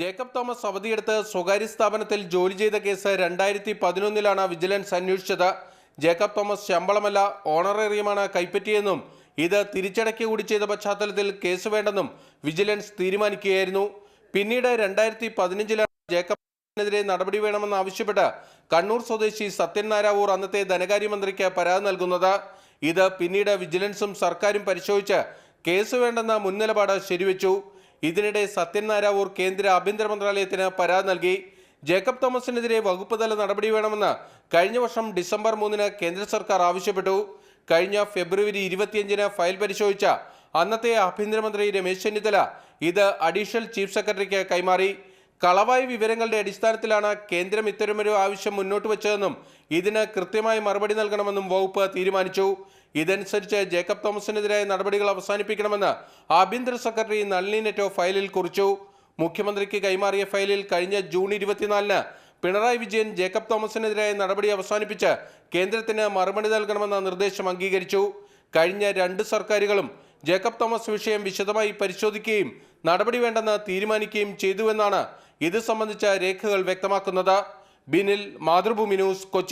Jacob Thomas അവധിയെടുത്ത് സ്വകാര്യ സ്ഥാപനത്തിൽ ജോലി ചെയ്ത കേസ് രണ്ടായിരത്തി പതിനൊന്നിലാണ് വിജിലൻസ് അന്വേഷിച്ചത്. ജേക്കബ് തോമസ് ശമ്പളമല്ല ഓണറേറിയമാണ് കൈപ്പറ്റിയെന്നും ഇത് തിരിച്ചടക്കി കൂടി ചെയ്ത പശ്ചാത്തലത്തിൽ കേസ് വേണ്ടെന്നും വിജിലൻസ് തീരുമാനിക്കുകയായിരുന്നു. പിന്നീട് രണ്ടായിരത്തി പതിനഞ്ചിലാണ് ജേക്കബിനെതിരെ നടപടി വേണമെന്ന് ആവശ്യപ്പെട്ട് കണ്ണൂർ സ്വദേശി സത്യൻ നാരാവൂർ അന്നത്തെ ധനകാര്യമന്ത്രിക്ക് പരാതി നൽകുന്നത്. ഇത് പിന്നീട് വിജിലൻസും സർക്കാരും പരിശോധിച്ച് കേസ് വേണ്ടെന്ന മുൻനിലപാട് ശരിവെച്ചു. ഇതിനിടെ സത്യൻ നാരാവൂർ കേന്ദ്ര ആഭ്യന്തര മന്ത്രാലയത്തിന് പരാതി നൽകി. ജേക്കബ് തോമസിനെതിരെ വകുപ്പ് തല നടപടി വേണമെന്ന് കഴിഞ്ഞ വർഷം ഡിസംബർ മൂന്നിന് കേന്ദ്ര സർക്കാർ ആവശ്യപ്പെട്ടു. കഴിഞ്ഞ ഫെബ്രുവരി ഇരുപത്തിയഞ്ചിന് ഫയൽ പരിശോധിച്ച അന്നത്തെ ആഭ്യന്തരമന്ത്രി രമേശ് ചെന്നിത്തല ഇത് അഡീഷണൽ ചീഫ് സെക്രട്ടറിക്ക് കൈമാറി. കളവായ വിവരങ്ങളുടെ അടിസ്ഥാനത്തിലാണ് കേന്ദ്രം ഇത്തരമൊരു ആവശ്യം മുന്നോട്ട് വെച്ചതെന്നും ഇതിന് കൃത്യമായി മറുപടി നൽകണമെന്നും വകുപ്പ് തീരുമാനിച്ചു. ഇതനുസരിച്ച് ജേക്കബ് തോമസിനെതിരായ നടപടികൾ അവസാനിപ്പിക്കണമെന്ന് ആഭ്യന്തര സെക്രട്ടറി നളിനി നെറ്റോ ഫയലിൽ കുറിച്ചു. മുഖ്യമന്ത്രിക്ക് കൈമാറിയ ഫയലിൽ കഴിഞ്ഞ ജൂൺ ഇരുപത്തിനാലിന് പിണറായി വിജയൻ ജേക്കബ് തോമസിനെതിരായ നടപടി അവസാനിപ്പിച്ച് കേന്ദ്രത്തിന് മറുപടി നൽകണമെന്ന നിർദ്ദേശം അംഗീകരിച്ചു. കഴിഞ്ഞ രണ്ട് സർക്കാരുകളും ജേക്കബ് തോമസ് വിഷയം വിശദമായി പരിശോധിക്കുകയും നടപടി വേണ്ടെന്ന് തീരുമാനിക്കുകയും ചെയ്തുവെന്നാണ് ഇത് സംബന്ധിച്ച രേഖകൾ വ്യക്തമാക്കുന്നത്. ബിനിൽ മാതൃഭൂമി ന്യൂസ് കൊച്ചി.